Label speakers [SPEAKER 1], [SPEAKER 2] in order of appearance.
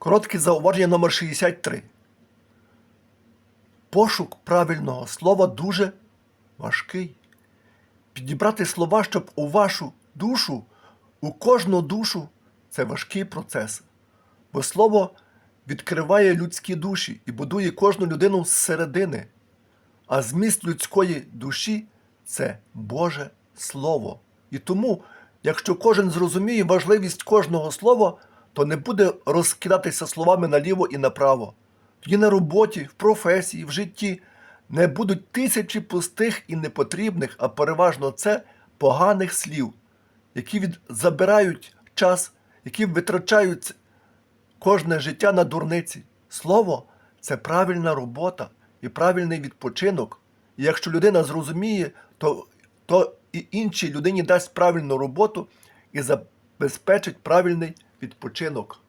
[SPEAKER 1] Коротке зауваження номер 63. Пошук правильного слова дуже важкий. Підібрати слова, щоб у вашу душу, у кожну душу це важкий процес. Бо слово відкриває людські душі і будує кожну людину зсередини. А зміст людської душі це Боже Слово. І тому, якщо кожен зрозуміє важливість кожного слова, то не буде розкидатися словами наліво і направо. Тоді на роботі, в професії, в житті не будуть тисячі пустих і непотрібних, а переважно це поганих слів, які від... забирають час, які витрачають кожне життя на дурниці. Слово це правильна робота і правильний відпочинок. І якщо людина зрозуміє, то, то і іншій людині дасть правильну роботу і забезпечить правильний відпочинок.